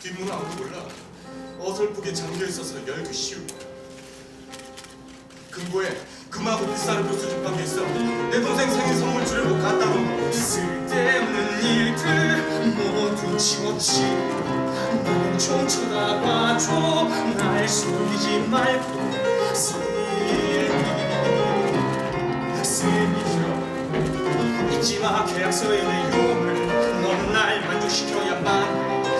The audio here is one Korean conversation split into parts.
뒷문은 아무도 몰라. 어설프게 잠겨 있어서 열기 쉬울 거야. 금고에 금하고 비싼 그 수집한 게 있어. 내 동생 생일 선물 주려고 갖다 놓은 거. 쓸데없는 일들 모두 지웠지 넌좀 쳐다봐줘 날 속이지 말고 슬비 슬비죠 잊지마 계약서의 내용을 넌날 만족시켜야만 해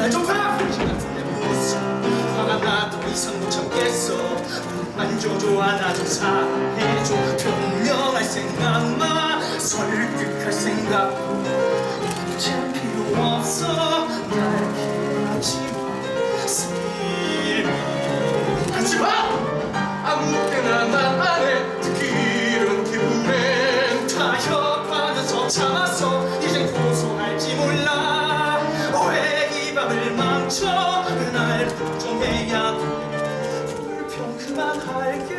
날좀 봐! 같은데 무슨 화가 나더 이상 못 참겠어 눈만 줘줘 안아줘 사랑해줘 변명할 생각만 설득할 생각도 참 필요 없어 날 피하지 마 슬비 하지 마! 아무 때나 난안 해. 특히 이런 기분엔. 타협하면서 참았어 날 부정해야 돼 불평 그만할게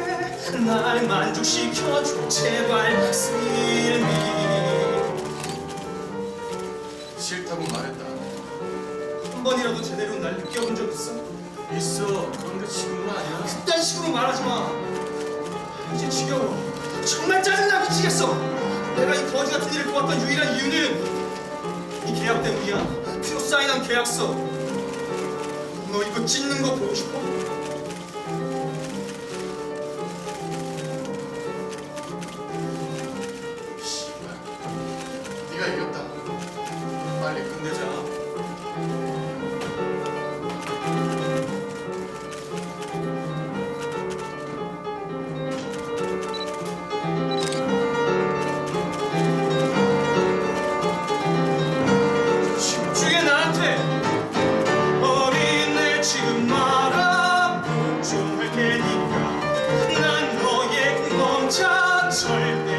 날 만족시켜줘 제발 슬미 싫다고 말했다. 한 번이라도 제대로 날 느껴본 적 있어? 있어. 그런데 지금은 아니야. 그딴 식으로 말하지 마 이제 지겨워 정말 짜증나 미치겠어 내가 이 거지 같은 일을 도왔던 유일한 이유는 이 계약 때문이야 표 사인한 계약서 너 이거 찢는 거 보고 싶어? 家醉